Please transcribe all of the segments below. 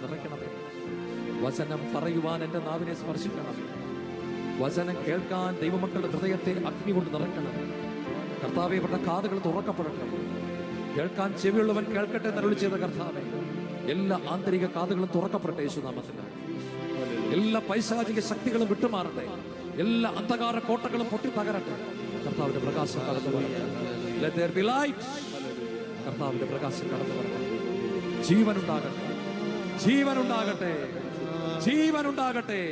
നിറയ്ക്കണമേ. വചനം പറയുവാൻ എന്റെ നാവിനെ സ്പർശിക്കണമേ. വചനം കേൾക്കാൻ ദൈവമക്കളുടെ ഹൃദയത്തെ അഗ്നി കൊണ്ട് നിറയ്ക്കണമേ. കർത്താവെ ഇവരുടെ കാതുകൾ തുറക്കപ്പെടട്ടെ. കേൾക്കാൻ ചെവിയുള്ളവൻ കേൾക്കട്ടെ എന്നരുളി ചെയ്ത കർത്താവെ. എല്ലാ ആന്തരിക കാതുകളും തുറക്കപ്പെടട്ടെ യേശുനാമത്തിന്. എല്ലാ പൈശാചിക ശക്തികളും വിട്ടുമാറട്ടെ. എല്ലാ അന്ധകാര കോട്ടകളും പൊട്ടി തകരട്ടെ കർത്താവിന്റെ പ്രകാശം വരട്ടെ. Let. കർത്താവിന്റെ പ്രകാശം കടന്നു വരട്ടെ. ജീവനുണ്ടാകട്ടെ. ജീവനുണ്ടാകട്ടെ. ജീവനുണ്ടാകട്ടെ.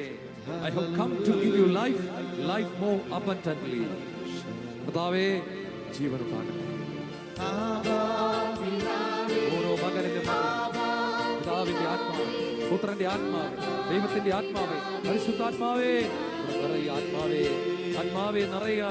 I have come to give you life life more abundantly കർത്താവേ ജീവനുണ്ടാകട്ടെ. ഓരോ മകനിലും പിതാവിന്റെ ആത്മാവ് പുത്രന്റെ ആത്മാവ് ദൈവത്തിന്റെ ആത്മാവേ പരിശുദ്ധാത്മാവേ നിറയ ആത്മാവേ ആത്മാവേ നിറയ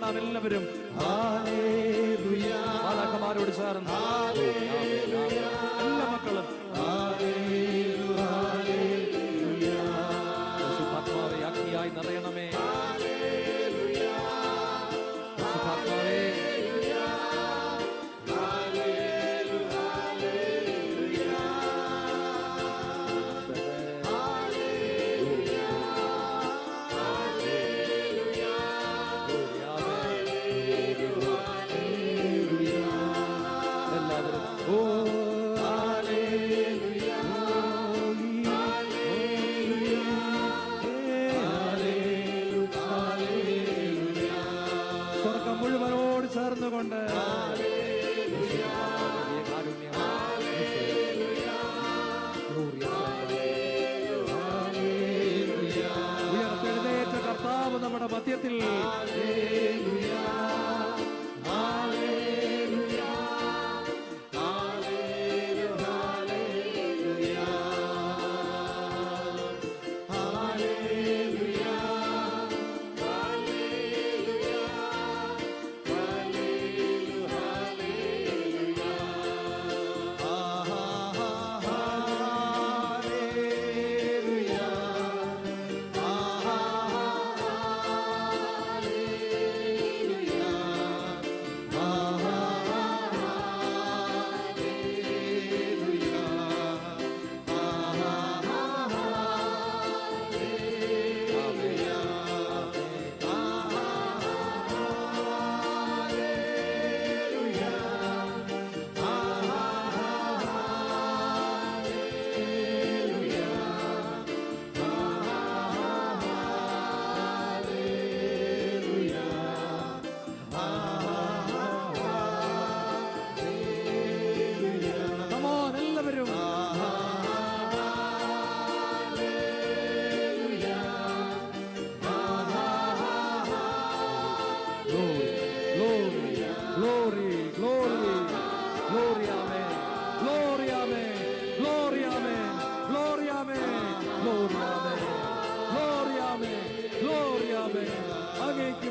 പാടാം എല്ലാവരും മാലാഖമാരോട് ചേർന്ന്. എല്ലാ മക്കളും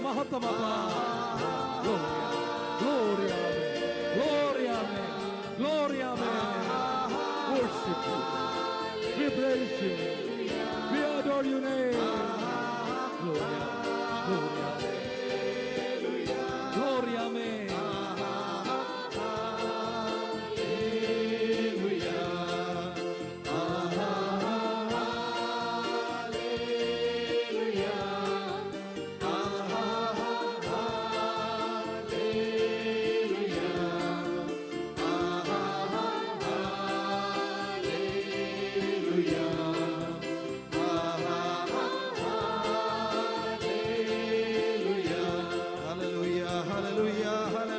Mahatma Baba. Glory, Glory, Glory, Worship you. We praise you. We adore your name.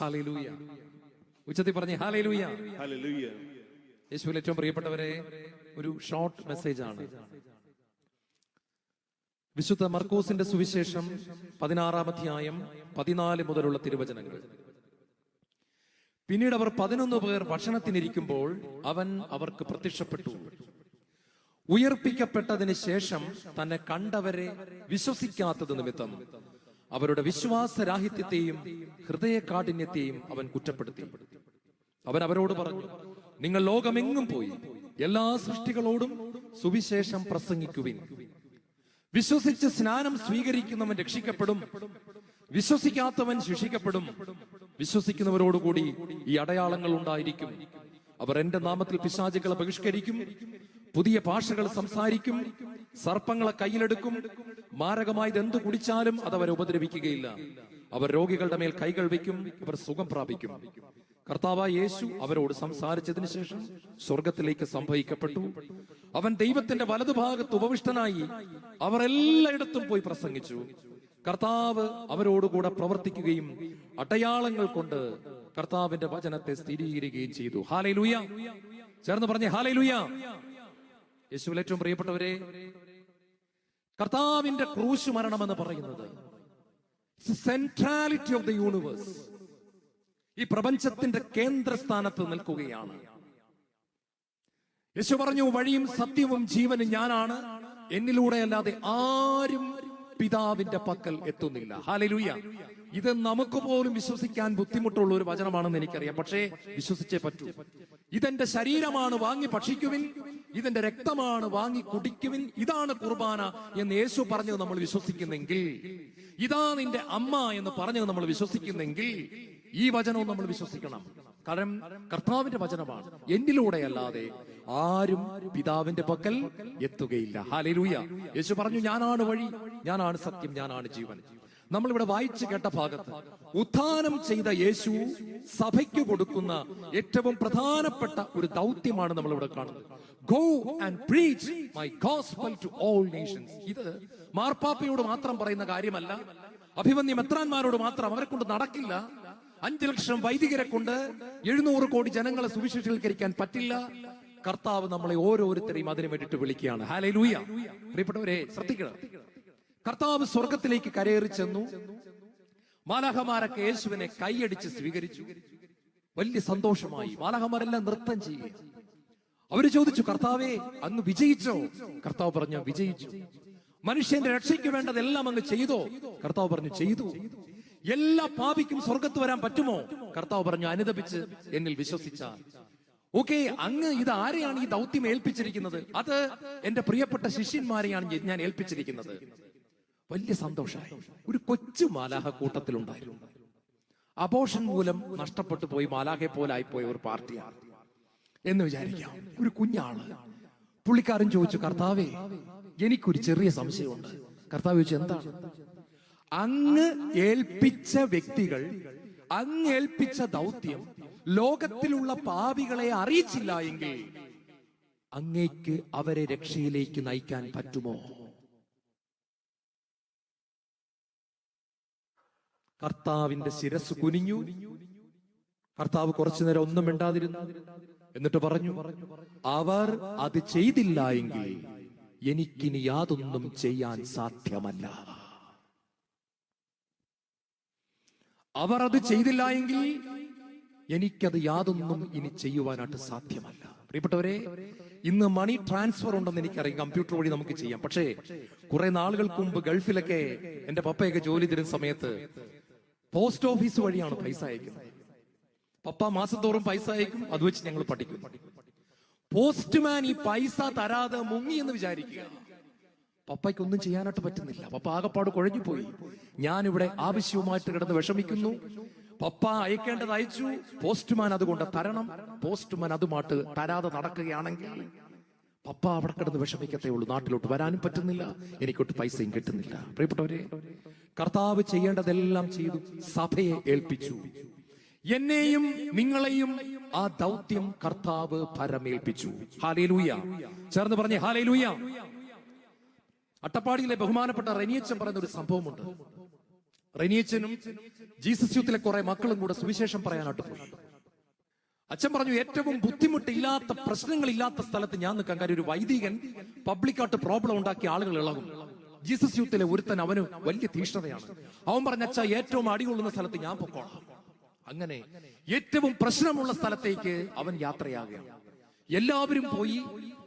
Hallelujah. ഉച്ചത്തിൽ പറഞ്ഞേ ഹാലേലൂയ. യേശുവിൽ ഏറ്റവും പ്രിയപ്പെട്ടവരെ ഒരു ഷോർട്ട് മെസ്സേജ് ആണ്. വിശുദ്ധ മർക്കോസിന്റെ സുവിശേഷം പതിനാറാം അധ്യായം പതിനാല് മുതലുള്ള തിരുവചനങ്ങൾ. പിന്നീട് അവർ പതിനൊന്ന് പേർ ഭക്ഷണത്തിനിരിക്കുമ്പോൾ അവൻ അവർക്ക് പ്രത്യക്ഷപ്പെട്ടു. ഉയർപ്പിക്കപ്പെട്ടതിന് ശേഷം തന്നെ കണ്ടവരെ വിശ്വസിക്കാത്തത് നിമിത്തം. അവരുടെ വിശ്വാസരാഹിത്യത്തെയും ഹൃദയകാഠിന്യത്തെയും അവൻ കുറ്റപ്പെടുത്തി. അവൻ അവരോട് പറഞ്ഞു നിങ്ങൾ ലോകമെങ്ങും പോയി എല്ലാ സൃഷ്ടികളോടും സുവിശേഷം പ്രസംഗിക്കുവിൻ. വിശ്വസിച്ച് സ്നാനം സ്വീകരിക്കുന്നവൻ രക്ഷിക്കപ്പെടും വിശ്വസിക്കാത്തവൻ ശിക്ഷിക്കപ്പെടും. വിശ്വസിക്കുന്നവരോടുകൂടി ഈ അടയാളങ്ങൾ ഉണ്ടായിരിക്കും. അവർ എന്റെ നാമത്തിൽ പിശാചുകളെ ബഹിഷ്കരിക്കും പുതിയ ഭാഷകൾ സംസാരിക്കും സർപ്പങ്ങളെ കയ്യിലെടുക്കും മാരകമായത് എന്ത് കുടിച്ചാലും അത് അവരെ ഉപദ്രവിക്കുകയില്ല. അവർ രോഗികളുടെ മേൽ കൈകൾ വയ്ക്കും അവർ സുഖം പ്രാപിക്കും. കർത്താവ യേശു അവരോട് സംസാരിച്ചതിന് ശേഷം സ്വർഗത്തിലേക്ക് സംഭവിക്കപ്പെട്ടു. അവൻ ദൈവത്തിന്റെ വലതുഭാഗത്ത് ഉപവിഷ്ടനായി അവർ എല്ലായിടത്തും പോയി പ്രസംഗിച്ചു. കർത്താവ് അവരോടുകൂടെ പ്രവർത്തിക്കുകയും അടയാളങ്ങൾ കൊണ്ട് കർത്താവിന്റെ വചനത്തെ സ്ഥിരീകരിക്കുകയും ചെയ്തു. ഹാലയിലൂയ ചേർന്ന് പറഞ്ഞേ ഹാലേ ലൂയ യേശുവിൽ ഏറ്റവും പ്രിയപ്പെട്ടവരെ കർത്താവിന്റെ ക്രൂശ് മരണം എന്ന് പറയുന്നത് സെൻട്രാലിറ്റി ഓഫ് ദ യൂണിവേഴ്സ് ഈ പ്രപഞ്ചത്തിന്റെ കേന്ദ്രസ്ഥാനത്ത് നിൽക്കുകയാണ്. യേശു പറഞ്ഞു വഴിയും സത്യവും ജീവനും ഞാനാണ്. എന്നിലൂടെ അല്ലാതെ ആരും പിതാവിന്റെ പക്കൽ എത്തുന്നില്ല. ഹാലലൂയ ഇത് നമുക്ക് പോലും വിശ്വസിക്കാൻ ബുദ്ധിമുട്ടുള്ള ഒരു വചനമാണെന്ന് എനിക്കറിയാം. പക്ഷേ വിശ്വസിച്ചേ പറ്റൂ. ഇതെന്റെ ശരീരമാണ് വാങ്ങി ഭക്ഷിക്കുവിൻ ഇതിന്റെ രക്തമാണ് വാങ്ങി കുടിക്കുവിൻ ഇതാണ് കുർബാന എന്ന് യേശു പറഞ്ഞത് നമ്മൾ വിശ്വസിക്കുന്നെങ്കിൽ ഇതാ നിന്റെ അമ്മ എന്ന് പറഞ്ഞത് നമ്മൾ വിശ്വസിക്കുന്നെങ്കിൽ ഈ വചനവും നമ്മൾ വിശ്വസിക്കണം. കാരണം കർത്താവിന്റെ വചനമാണ്. എന്നിലൂടെ അല്ലാതെ ആരും പിതാവിന്റെ പക്കൽ എത്തുകയില്ല. ഹാലലൂയ യേശു പറഞ്ഞു ഞാനാണ് വഴി ഞാനാണ് സത്യം ഞാനാണ് ജീവൻ. നമ്മളിവിടെ വായിച്ചു കേട്ട ഭാഗത്ത് ഉത്ഥാനം ചെയ്ത യേശു സഭയ്ക്ക് കൊടുക്കുന്ന ഏറ്റവും പ്രധാനപ്പെട്ട ഒരു ദൗത്യമാണ് നമ്മൾ ഇവിടെ കാണുന്നത്. Go and preach my gospel to all nations ഇത് മാർപ്പാപ്പയോട് മാത്രം പറയുന്ന കാര്യമല്ല. അഭിമന്യ മെത്രാന്മാരോട് മാത്രം അവരെ കൊണ്ട് നടക്കില്ല. അഞ്ചു ലക്ഷം വൈദികരെ കൊണ്ട് എഴുന്നൂറ് കോടി ജനങ്ങളെ സുവിശേഷീകരിക്കാൻ പറ്റില്ല. കർത്താവ് നമ്മളെ ഓരോരുത്തരെയും അതിനു വേണ്ടിയിട്ട് വിളിക്കുകയാണ്. ഹാലേ ലൂയ പ്രിയപ്പെട്ടവരെ ശ്രദ്ധിക്കണം. കർത്താവ് സ്വർഗത്തിലേക്ക് കരയേറി ചെന്നു. മാലാഹമാരൊക്കെ യേശുവിനെ കൈയടിച്ച് സ്വീകരിച്ചു. വലിയ സന്തോഷമായി. മാലാഹമാരെല്ലാം നൃത്തം ചെയ്യുക. അവർ ചോദിച്ചു കർത്താവേ അങ്ങ് വിജയിച്ചോ? കർത്താവ് പറഞ്ഞു വിജയിച്ചു. മനുഷ്യന്റെ രക്ഷയ്ക്ക് വേണ്ടതെല്ലാം അങ്ങ് ചെയ്തോ? കർത്താവ് പറഞ്ഞു ചെയ്തു. എല്ലാ പാപിക്കും സ്വർഗത്ത് വരാൻ പറ്റുമോ? കർത്താവ് പറഞ്ഞു അനുദപിച്ച് എന്നിൽ വിശ്വസിച്ച. ഓക്കെ അങ്ങ് ഇത് ആരെയാണ് ഈ ദൗത്യം ഏൽപ്പിച്ചിരിക്കുന്നത്? അത് എന്റെ പ്രിയപ്പെട്ട ശിഷ്യന്മാരെയാണ് ഞാൻ ഏൽപ്പിച്ചിരിക്കുന്നത്. വലിയ സന്തോഷമായി. ഒരു കൊച്ചു മാലാഹ കൂട്ടത്തിലുണ്ടായിരുന്നു അബോഷൻ മൂലം നഷ്ടപ്പെട്ടു പോയി മാലാഹെ പോലെ ആയിപ്പോയ ഒരു പാർട്ടിയാണ്. എന്ന് വിചാരിക്കാം ഒരു കുഞ്ഞാണ്. പുള്ളിക്കാരൻ ചോദിച്ചു കർത്താവേ എനിക്കൊരു ചെറിയ സംശയമുണ്ട്. കർത്താവ് ചോദിച്ചു എന്താണ്? അങ്ങ് ഏൽപ്പിച്ച വ്യക്തികൾ അങ്ങ് ഏൽപ്പിച്ച ദൗത്യം ലോകത്തിലുള്ള പാപികളെ അറിയിച്ചില്ല എങ്കിൽ അങ്ങേക്ക് അവരെ രക്ഷയിലേക്ക് നയിക്കാൻ പറ്റുമോ? കർത്താവിന്റെ ശിരസ് കുനിഞ്ഞു. കർത്താവ് കുറച്ചു നേരം ഒന്നും മിണ്ടാതിരുന്നു. എന്നിട്ട് പറഞ്ഞു അവർ അത് ചെയ്തില്ല എങ്കിൽ എനിക്കിനി യാതൊന്നും ചെയ്യാൻ സാധ്യമല്ല. അവർ അത് ചെയ്തില്ല എങ്കിൽ എനിക്കത് യാതൊന്നും ഇനി ചെയ്യുവാനായിട്ട് സാധ്യമല്ല. പ്രിയപ്പെട്ടവരെ ഇന്ന് മണി ട്രാൻസ്ഫർ ഉണ്ടെന്ന് എനിക്കറിയാം. കമ്പ്യൂട്ടർ വഴി നമുക്ക് ചെയ്യാം. പക്ഷേ കുറെ നാളുകൾക്ക് മുമ്പ് ഗൾഫിലൊക്കെ എന്റെ പപ്പയൊക്കെ ജോലി തരുന്ന സമയത്ത് പോസ്റ്റ് ഓഫീസ് വഴിയാണ് പൈസ അയക്കുന്നത്. പപ്പ മാസത്തോറും പൈസ അയക്കും അത് വെച്ച് ഞങ്ങൾ പഠിക്കും. പോസ്റ്റ്മാൻ ഈ പൈസ തരാതെ മുങ്ങി എന്ന് വിചാരിക്കുക. പപ്പയ്ക്കൊന്നും ചെയ്യാനായിട്ട് പറ്റുന്നില്ല. പപ്പ ആകപ്പാട് കുഴഞ്ഞു പോയി ഞാനിവിടെ ആവശ്യവുമായിട്ട് കിടന്ന് വിഷമിക്കുന്നു. പപ്പ അയക്കേണ്ടത് അയച്ചു. പോസ്റ്റ്മാൻ അതുകൊണ്ട് തരണം. പോസ്റ്റ്മാൻ അതുമായിട്ട് തരാതെ നടക്കുകയാണെങ്കിൽ പപ്പ അവിടെ കിടന്ന് വിഷമിക്കത്തേ ഉള്ളൂ. നാട്ടിലോട്ട് വരാനും പറ്റുന്നില്ല. എനിക്കൊട്ട് പൈസയും കിട്ടുന്നില്ല. പ്രിയപ്പെട്ടവരെ കർത്താവ് ചെയ്യേണ്ടതെല്ലാം ചെയ്തു. സഭയെ ഏൽപ്പിച്ചു. എന്നെയും നിങ്ങളെയും ആ ദൗത്യം കർത്താവ് പരമേൽപ്പിച്ചു. ഹാലേലൂയ. ചേർന്ന് പറഞ്ഞേ ഹാലേലൂയ. അട്ടപ്പാടിയിലെ ബഹുമാനപ്പെട്ട റെനിയച്ചൻ പറയുന്ന ഒരു സംഭവമുണ്ട്. റെനിയച്ചനും ജീസസ് യൂത്തിലെ കുറെ മക്കളും കൂടെ സുവിശേഷം പറയാനായിട്ട് പോയി. അച്ഛൻ പറഞ്ഞു ഏറ്റവും ബുദ്ധിമുട്ടില്ലാത്ത പ്രശ്നങ്ങളില്ലാത്ത സ്ഥലത്ത് ഞാൻ നിൽക്കാൻ കാര്യം ഒരു വൈദികൻ പബ്ലിക്കായിട്ട് പ്രോബ്ലം ഉണ്ടാക്കി ആളുകൾ ഇളകും. ജീസസ് യൂത്തിലെ ഒരുത്തൻ അവന് വലിയ തീഷ്ണതയാണ്. അവൻ പറഞ്ഞ അച്ഛ ഏറ്റവും അടികൊള്ളുന്ന സ്ഥലത്ത് ഞാൻ പൊക്കോളാം. അങ്ങനെ ഏറ്റവും പ്രശ്നമുള്ള സ്ഥലത്തേക്ക് അവൻ യാത്രയാകുകയാണ്. എല്ലാവരും പോയി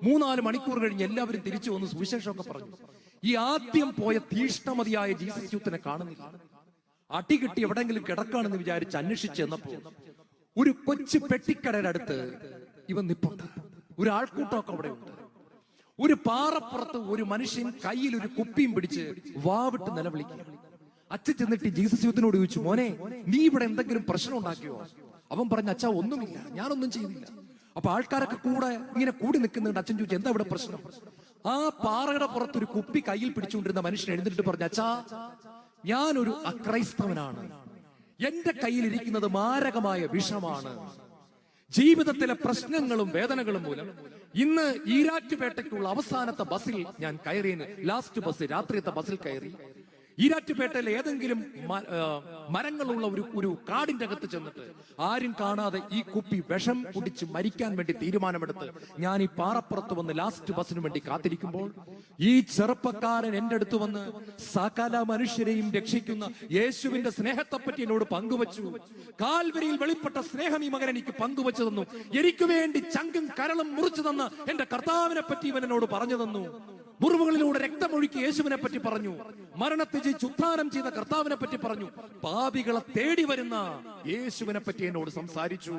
മൂന്നാൽ മണിക്കൂർ കഴിഞ്ഞ് എല്ലാവരും തിരിച്ചു വന്ന് സുവിശേഷമൊക്കെ പറഞ്ഞു. ഈ ആദ്യം പോയ തീഷ്ണമതിയായ ജീസസ് യൂത്തിനെ കാണുന്നില്ല. അടി കിട്ടി എവിടെങ്കിലും കിടക്കാണെന്ന് വിചാരിച്ച് അന്വേഷിച്ച് ചെന്നപ്പോ ഒരു കൊച്ചു പെട്ടിക്കടയുടെ അടുത്ത് ഇവൻ നിപ്പുണ്ട്. ഒരു ആൾക്കൂട്ടമൊക്കെ അവിടെ ഉണ്ട്. ഒരു പാറപ്പുറത്ത് ഒരു മനുഷ്യൻ കയ്യിൽ ഒരു കുപ്പിയും പിടിച്ച് വാവിട്ട് നിലവിളിക്കുക അച്ഛൻ ചെന്നിട്ട് ജീസസ് യുദ്ധത്തിനോട് ചോദിച്ചു മോനെ നീ ഇവിടെ എന്തെങ്കിലും പ്രശ്നം ഉണ്ടാക്കിയോ? അവൻ പറഞ്ഞ അച്ഛ ഒന്നുമില്ല. ഞാനൊന്നും ചെയ്യുന്നില്ല. അപ്പൊ ആൾക്കാരൊക്കെ കൂടെ ഇങ്ങനെ കൂടി നിൽക്കുന്നുണ്ട്. അച്ഛൻ ചോദിച്ചു എന്താ ഇവിടെ പ്രശ്നം? ആ പാറയുടെ പുറത്ത് ഒരു കുപ്പി കയ്യിൽ പിടിച്ചുകൊണ്ടിരുന്ന മനുഷ്യൻ എഴുന്നിട്ട് പറഞ്ഞു അച്ഛാ ഞാനൊരു അക്രൈസ്തവനാണ്. എന്റെ കയ്യിലിരിക്കുന്നത് മാരകമായ വിഷമാണ്. ജീവിതത്തിലെ പ്രശ്നങ്ങളും വേദനകളും മൂലം ഇന്ന് ഈരാറ്റുപേട്ടയ്ക്കുള്ള അവസാനത്തെ ബസ്സിൽ ഞാൻ കയറിയന് ലാസ്റ്റ് ബസ് രാത്രിയത്തെ ബസ്സിൽ കയറി. ഈരാറ്റുപേട്ടയിലെ ഏതെങ്കിലും മരങ്ങളുള്ള ഒരു ഒരു കാടിന്റെ അകത്ത് ചെന്നിട്ട് ആരും കാണാതെ ഈ കുപ്പി വിഷം കുടിച്ച് മരിക്കാൻ വേണ്ടി തീരുമാനമെടുത്ത് ഞാൻ ഈ പാറപ്പുറത്ത് വന്ന് ലാസ്റ്റ് ബസ്സിന് വേണ്ടി കാത്തിരിക്കുമ്പോൾ ഈ ചെറുപ്പക്കാരൻ എന്റെ അടുത്ത് വന്ന് സകല മനുഷ്യരെയും രക്ഷിക്കുന്ന യേശുവിന്റെ സ്നേഹത്തെപ്പറ്റി എന്നോട് പങ്കുവച്ചു. കാൽവരിയിൽ വെളിപ്പെട്ട സ്നേഹം ഈ മകൻ എനിക്ക് പങ്കുവച്ചു തന്നു. എനിക്ക് വേണ്ടി ചങ്കും കരളും മുറിച്ചു തന്ന എന്റെ കർത്താവിനെ പറ്റി ഇവൻ എന്നോട് പറഞ്ഞു തന്നു. മുറിവുകളിലൂടെ രക്തമൊഴുക്കി യേശുവിനെ പറ്റി പറഞ്ഞു. മരണത്തെ ജയിച്ച് ഉദ്ധാനം ചെയ്ത കർത്താവിനെ പറ്റി പറഞ്ഞു. പാപികളെ തേടി വരുന്ന യേശുവിനെ പറ്റി എന്നോട് സംസാരിച്ചു.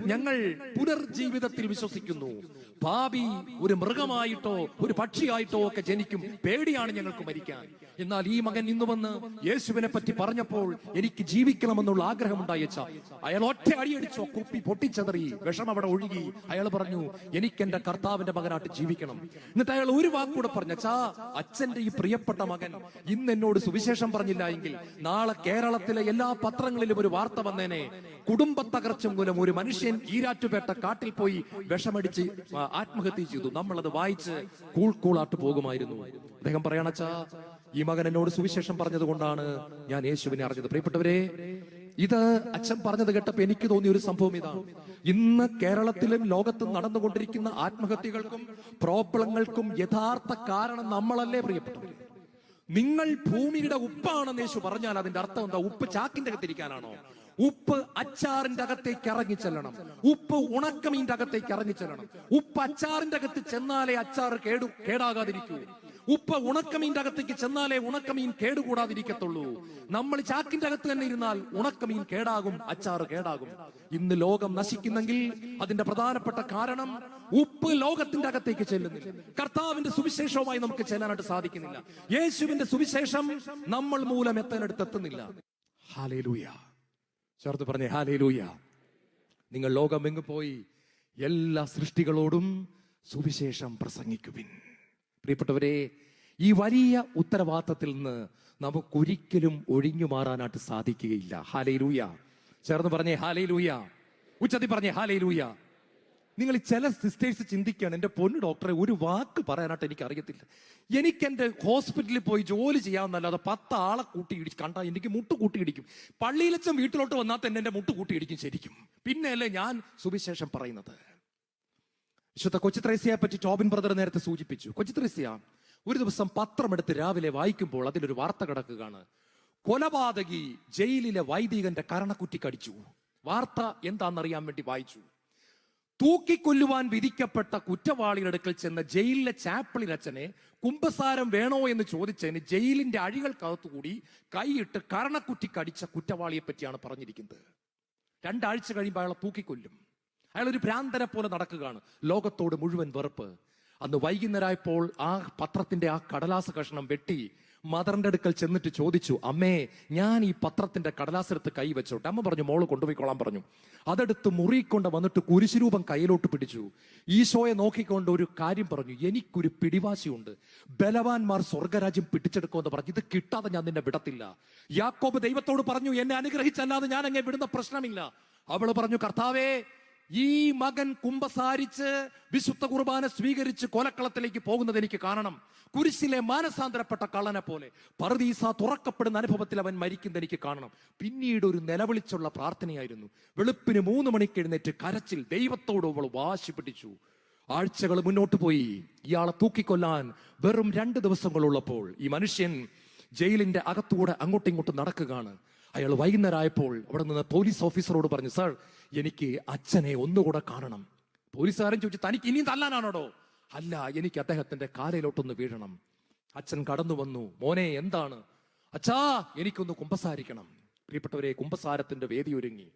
ഞങ്ങൾ പുനർജീവിതത്തിൽ വിശ്വസിക്കുന്നു. പാപി ഒരു മൃഗമായിട്ടോ ഒരു പക്ഷിയായിട്ടോ ഒക്കെ ജനിക്കും. പേടിയാണ് ഞങ്ങൾക്ക് മരിക്കാൻ. എന്നാൽ ഈ മകൻ ഇന്ന് വന്ന് യേശുവിനെ പറ്റി പറഞ്ഞപ്പോൾ എനിക്ക് ജീവിക്കണമെന്നുള്ള ആഗ്രഹം ഉണ്ടായച്ച അയാൾ ഒറ്റ അടിയടിച്ചോ കുപ്പി പൊട്ടിച്ചതറി. വിഷം അവിടെ ഒഴുകി. അയാൾ പറഞ്ഞു എനിക്ക് എന്റെ കർത്താവിന്റെ മകനായിട്ട് ജീവിക്കണം. എന്നിട്ട് അയാൾ ഒരു വാക്കൂടെ ചാ അച്ഛന്റെ ഈ പ്രിയപ്പെട്ട മകൻ ഇന്ന് എന്നോട് സുവിശേഷം പറഞ്ഞില്ല എങ്കിൽ നാളെ കേരളത്തിലെ എല്ലാ പത്രങ്ങളിലും ഒരു വാർത്ത വന്നേനെ. കുടുംബ തകർച്ച മൂലം ഒരു മനുഷ്യൻ ഈരാറ്റുപേട്ട കാട്ടിൽ പോയി വിഷമടിച്ച് ആത്മഹത്യ ചെയ്തു. നമ്മളത് വായിച്ച് കൂൾ കൂളാട്ട് പോകുമായിരുന്നു. അദ്ദേഹം പറയണച്ചാ ഈ മകൻ എന്നോട് സുവിശേഷം പറഞ്ഞത് കൊണ്ടാണ് ഞാൻ യേശുവിനെ അറിഞ്ഞത്. പ്രിയപ്പെട്ടവരെ ഇത് അച്ഛൻ പറഞ്ഞത് കേട്ടപ്പോ എനിക്ക് തോന്നിയ ഒരു സംഭവം ഇതാണ് ഇന്ന് കേരളത്തിലും ലോകത്തും നടന്നുകൊണ്ടിരിക്കുന്ന ആത്മഹത്യകൾക്കും പ്രോബ്ലങ്ങൾക്കും യഥാർത്ഥ കാരണം നമ്മളല്ലേ പ്രിയപ്പെട്ടവർ നിങ്ങൾ ഭൂമിയുടെ ഉപ്പാണെന്ന് യേശു പറഞ്ഞാൽ അതിന്റെ അർത്ഥം എന്താ? ഉപ്പ് ചാക്കിന്റെ അകത്തിരിക്കാനാണോ? ഉപ്പ് അച്ചാറിന്റെ അകത്തേക്ക് ഇറങ്ങി ചെല്ലണം. ഉപ്പ് ഉണക്കമീന്റെ അകത്തേക്ക് ഇറങ്ങി ചെല്ലണം. ഉപ്പ് അച്ചാറിന്റെ അകത്ത് ചെന്നാലേ അച്ചാർ കേടു കേടാകാതിരിക്കൂ. ഉപ്പ് ഉണക്കമീന്റെ അകത്തേക്ക് ചെന്നാലേ ഉണക്കമീൻ കേടുകൂടാതിരിക്കത്തുള്ളൂ. നമ്മൾ ചാക്കിന്റെ അകത്ത് തന്നെ ഇരുന്നാൽ ഉണക്കമീൻ കേടാകും അച്ചാർ കേടാകും. ഇന്ന് ലോകം നശിക്കുന്നെങ്കിൽ അതിന്റെ പ്രധാനപ്പെട്ട കാരണം ഉപ്പ് ലോകത്തിന്റെ അകത്തേക്ക് ചെല്ലുന്നില്ല കർത്താവിന്റെ സുവിശേഷവുമായി നമുക്ക് ചെല്ലാനായിട്ട് സാധിക്കുന്നില്ല. യേശുവിന്റെ സുവിശേഷം നമ്മൾ മൂലം എത്താനടുത്ത് എത്തുന്നില്ല ഹാലേലൂയ ചേർത്ത് പറഞ്ഞേ ഹാലയിലൂയ നിങ്ങൾ ലോകമെങ്ങ് പോയി എല്ലാ സൃഷ്ടികളോടും സുവിശേഷം പ്രസംഗിക്കുവിൻ. പ്രിയപ്പെട്ടവരെ ഈ വലിയ ഉത്തരവാദിത്തത്തിൽ നിന്ന് നമുക്കൊരിക്കലും ഒഴിഞ്ഞു മാറാനായിട്ട് സാധിക്കുകയില്ല. ഹാലയിലൂയ ചേർന്ന് പറഞ്ഞേ ഹാലയിലൂയ ഉച്ചത്തി പറഞ്ഞേ ഹാലേലൂയ. നിങ്ങൾ ചില സിസ്റ്റേഴ്സ് ചിന്തിക്കുകയാണ് എന്റെ പൊന്നു ഡോക്ടറെ ഒരു വാക്ക് പറയാനായിട്ട് എനിക്ക് അറിയത്തില്ല. എനിക്ക് എന്റെ ഹോസ്പിറ്റലിൽ പോയി ജോലി ചെയ്യാമെന്നല്ലാതെ പത്ത് ആളെ കൂട്ടി ഇടിച്ച് കണ്ടാൽ എനിക്ക് മുട്ട് കൂട്ടി ഇടിക്കും. പള്ളിയിലച്ചൻ വീട്ടിലോട്ട് വന്നാൽ തന്നെ എന്റെ മുട്ട് കൂട്ടി ഇടിക്കും ശരിക്കും. പിന്നെയല്ലേ ഞാൻ സുവിശേഷം പറയുന്നത്. വിശുദ്ധ കൊച്ചിത്രേസ്യയെ പറ്റി ടോബിൻ ബ്രദർ നേരത്തെ സൂചിപ്പിച്ചു. കൊച്ചിത്രേസ്യ ഒരു ദിവസം പത്രമെടുത്ത് രാവിലെ വായിക്കുമ്പോൾ അതിലൊരു വാർത്ത കിടക്കുകയാണ്. കൊലപാതകി ജയിലിലെ വൈദികന്റെ കരണക്കുറ്റി കടിച്ചു. വാർത്ത എന്താണെന്നറിയാൻ വേണ്ടി വായിച്ചു. തൂക്കിക്കൊല്ലുവാൻ വിധിക്കപ്പെട്ട കുറ്റവാളിയുടെ അടുക്കൽ ചെന്ന ജയിലിലെ ചാപ്പിളിനച്ഛനെ കുംഭസാരം വേണോ എന്ന് ചോദിച്ചതിന് ജയിലിന്റെ അഴികൾക്കകത്തുകൂടി കൈയിട്ട് കരണക്കുറ്റി കടിച്ച കുറ്റവാളിയെ പറ്റിയാണ് പറഞ്ഞിരിക്കുന്നത്. രണ്ടാഴ്ച കഴിയുമ്പോൾ അയാളെ തൂക്കിക്കൊല്ലും. അയാൾ ഒരു ഭ്രാന്തനെ പോലെ നടക്കുകയാണ്. ലോകത്തോട് മുഴുവൻ വെറുപ്പ്. അന്ന് വൈകുന്നേരമായപ്പോൾ ആ പത്രത്തിന്റെ ആ കടലാസ കഷ്ണം വെട്ടി മദറിന്റെ അടുക്കൽ ചെന്നിട്ട് ചോദിച്ചു അമ്മേ ഞാൻ ഈ പത്രത്തിന്റെ കടലാസെടുത്ത് കൈ വെച്ചോട്ടെ. അമ്മ പറഞ്ഞു മോൾ കൊണ്ടുപോയിക്കോളാൻ പറഞ്ഞു. അതെടുത്ത് മുറിക്കൊണ്ട് വന്നിട്ട് കുരിശുരൂപം കയ്യിലോട്ട് പിടിച്ചു. ഈശോയെ നോക്കിക്കൊണ്ട് ഒരു കാര്യം പറഞ്ഞു എനിക്കൊരു പിടിവാശിയുണ്ട്. ബലവാന്മാർ സ്വർഗരാജ്യം പിടിച്ചെടുക്കുമെന്ന് പറഞ്ഞു. ഇത് കിട്ടാതെ ഞാൻ നിന്നെ വിടത്തില്ല. യാക്കോബ് ദൈവത്തോട് പറഞ്ഞു എന്നെ അനുഗ്രഹിച്ചല്ലാതെ ഞാൻ അങ്ങേ വിടുന്ന പ്രശ്നമില്ല. അവൾ പറഞ്ഞു കർത്താവേ ഈ മകൻ കുമ്പസാരിച്ച് വിശുദ്ധ കുർബാന സ്വീകരിച്ച് കൊലക്കളത്തിലേക്ക് പോകുന്നത് എനിക്ക് കാണണം. കുരിശിലെ മാനസാന്തരപ്പെട്ട കള്ളനെ പോലെ പറദീസ തുറക്കപ്പെടുന്ന അനുഭവത്തിൽ അവൻ മരിക്കുന്നത് എനിക്ക് കാണണം. പിന്നീട് ഒരു നിലവിളിച്ചുള്ള പ്രാർത്ഥനയായിരുന്നു. വെളുപ്പിന് മൂന്ന് മണിക്ക് എഴുന്നേറ്റ് കരച്ചിൽ ദൈവത്തോട് അവൾ വാശി പിടിച്ചു. ആഴ്ചകൾ മുന്നോട്ട് പോയി. ഇയാളെ തൂക്കിക്കൊല്ലാൻ വെറും രണ്ട് ദിവസങ്ങളുള്ളപ്പോൾ ഈ മനുഷ്യൻ ജയിലിന്റെ അകത്തൂടെ അങ്ങോട്ടും ഇങ്ങോട്ടും നടക്കുകയാണ്. അയാൾ വൈകുന്നേരമായപ്പോൾ അവിടെ നിന്ന് പോലീസ് ഓഫീസറോട് പറഞ്ഞു സാർ എനിക്ക് അച്ഛനെ ഒന്നുകൂടെ കാണണം. പോലീസുകാരൻ ചോദിച്ചു തനിക്ക് ഇനിയും തല്ലാനാണോടോ? അല്ല എനിക്ക് അദ്ദേഹത്തിന്റെ കാലയിലോട്ടൊന്ന് വീഴണം. അച്ഛൻ കടന്നു വന്നു. മോനെ എന്താണ്? അച്ഛാ എനിക്കൊന്ന് കുമ്പസാരിക്കണം. പ്രിയപ്പെട്ടവരെ കുമ്പസാരത്തിന്റെ വേദി ഒരുങ്ങി.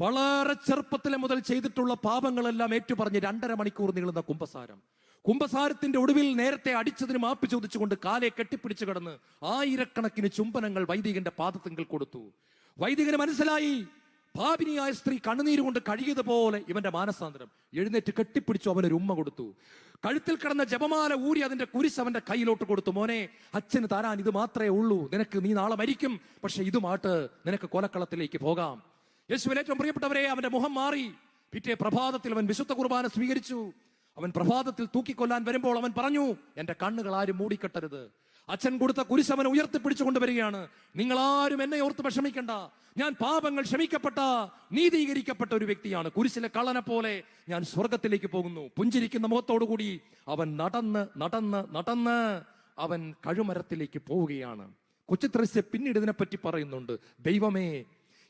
വളരെ ചെറുപ്പത്തിലെ മുതൽ ചെയ്തിട്ടുള്ള പാപങ്ങളെല്ലാം ഏറ്റുപറഞ്ഞ് രണ്ടര മണിക്കൂർ നീളുന്ന കുമ്പസാരം. കുംഭസാരത്തിന്റെ ഒടുവിൽ നേരത്തെ അടിച്ചതിന് മാപ്പ് ചോദിച്ചുകൊണ്ട് കാലെ കെട്ടിപ്പിടിച്ചു കടന്ന് ആയിരക്കണക്കിന് ചുംബനങ്ങൾ വൈദികന്റെ പാദത്തിങ്കിൽ കൊടുത്തു. വൈദികന് മനസ്സിലായി. പാപിനിയായ സ്ത്രീ കണ്ണുനീര് കൊണ്ട് കഴുകിയതുപോലെ ഇവന്റെ മാനസാന്തരം. എഴുന്നേറ്റ് കെട്ടിപ്പിടിച്ചു ഒരു ഉമ്മ കൊടുത്തു. കഴുത്തിൽ കിടന്ന ജപമാല ഊരി അതിന്റെ കുരിശ് അവന്റെ കയ്യിലോട്ട് കൊടുത്തു. മോനെ അച്ഛന് താരാൻ ഇത് മാത്രമേ ഉള്ളൂ. നിനക്ക് നീ നാളെ മരിക്കും. പക്ഷെ ഇതുമായിട്ട് നിനക്ക് കൊലക്കളത്തിലേക്ക് പോകാം. യേശുവിൽ ഏറ്റവും പ്രിയപ്പെട്ടവരെ അവന്റെ മുഖം മാറി. പിറ്റേ പ്രഭാതത്തിൽ അവൻ വിശുദ്ധ കുർബാന സ്വീകരിച്ചു. അവൻ പ്രഭാതത്തിൽ തൂക്കിക്കൊല്ലാൻ വരുമ്പോൾ അവൻ പറഞ്ഞു എന്റെ കണ്ണുകൾ ആരും മൂടിക്കെട്ടരുത്. അച്ഛൻ കൊടുത്ത കുരിശവനെ ഉയർത്തിപ്പിടിച്ചു വരികയാണ് നിങ്ങൾ ആരും എന്നെ ഓർത്ത് വിഷമിക്കണ്ട. ഞാൻ പാപങ്ങൾ ക്ഷമിക്കപ്പെട്ട നീതീകരിക്കപ്പെട്ട ഒരു വ്യക്തിയാണ്. കുരിശിലെ കള്ളനെ പോലെ ഞാൻ സ്വർഗത്തിലേക്ക് പോകുന്നു. പുഞ്ചിരിക്കുന്ന മുഖത്തോടുകൂടി അവൻ നടന്ന് നടന്ന് നടന്ന് അവൻ കഴുമരത്തിലേക്ക് പോവുകയാണ്. കൊച്ചു ത്രസ്യ പിന്നീട് ഇതിനെപ്പറ്റി പറയുന്നുണ്ട്. ദൈവമേ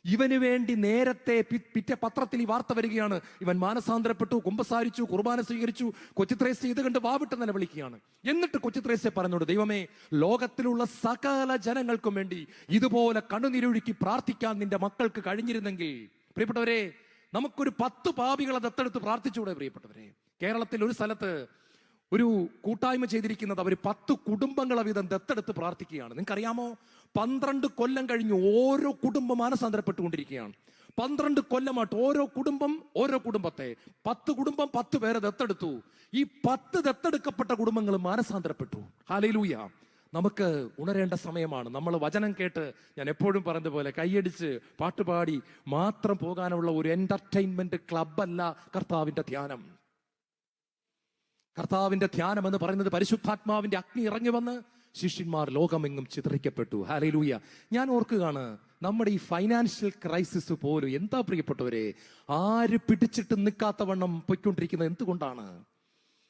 ഇവന് വേണ്ടി നേരത്തെ പിറ്റ പത്രത്തിൽ ഈ വാർത്ത വരികയാണ്. ഇവൻ മാനസാന്തരപ്പെട്ടു കുമ്പസാരിച്ചു കുർബാന സ്വീകരിച്ചു കൊച്ചിത്രേസ്യ ഇത് കണ്ട് വാവിട്ട് നിലവിളിക്കുകയാണ് എന്നിട്ട് കൊച്ചിത്രേസ്യ പറഞ്ഞോട് ദൈവമേ ലോകത്തിലുള്ള സകല ജനങ്ങൾക്കും വേണ്ടി ഇതുപോലെ കണ്ണുനിരൊഴുക്കി പ്രാർത്ഥിക്കാൻ നിന്റെ മക്കൾക്ക് കഴിഞ്ഞിരുന്നെങ്കിൽ പ്രിയപ്പെട്ടവരെ നമുക്കൊരു പത്ത് പാപികളെ ദത്തെടുത്ത് പ്രാർത്ഥിച്ചുകൂടെ പ്രിയപ്പെട്ടവരെ? കേരളത്തിൽ ഒരു സ്ഥലത്ത് ഒരു കൂട്ടായ്മ ചെയ്തിരിക്കുന്നത് അവർ പത്ത് കുടുംബങ്ങളെ വീതം ദത്തെടുത്ത് പ്രാർത്ഥിക്കുകയാണ്. നിങ്ങൾക്കറിയാമോ? പന്ത്രണ്ട് കൊല്ലം കഴിഞ്ഞ് ഓരോ കുടുംബം മാനസാന്തരപ്പെട്ടുകൊണ്ടിരിക്കുകയാണ് പന്ത്രണ്ട് കൊല്ലമായിട്ട് ഓരോ കുടുംബം ഓരോ കുടുംബത്തെ. പത്ത് കുടുംബം പത്ത് പേരെ ദത്തെടുത്തു. ഈ പത്ത് ദത്തെടുക്കപ്പെട്ട കുടുംബങ്ങൾ മാനസാന്തരപ്പെട്ടു ഹാലയിലൂയ നമുക്ക് ഉണരേണ്ട സമയമാണ്. നമ്മൾ വചനം കേട്ട് ഞാൻ എപ്പോഴും പറഞ്ഞതുപോലെ കൈയടിച്ച് പാട്ടുപാടി മാത്രം പോകാനുള്ള ഒരു എന്റർടൈൻമെന്റ് ക്ലബ്ബല്ല കർത്താവിന്റെ ധ്യാനം. കർത്താവിന്റെ ധ്യാനം എന്ന് പറയുന്നത് പരിശുദ്ധാത്മാവിന്റെ അഗ്നി ഇറങ്ങി വന്ന് ശിഷ്യന്മാർ ലോകമെങ്ങും ചിതറിക്കപ്പെട്ടു. ഹാലയിലൂയ ഞാൻ ഓർക്കുകയാണ് നമ്മുടെ ഈ ഫൈനാൻഷ്യൽ ക്രൈസിസ് പോലും എന്താ പ്രിയപ്പെട്ടവരെ ആര് പിടിച്ചിട്ട് നിൽക്കാത്ത വണ്ണം പൊയ്ക്കൊണ്ടിരിക്കുന്നത് എന്തുകൊണ്ടാണ്?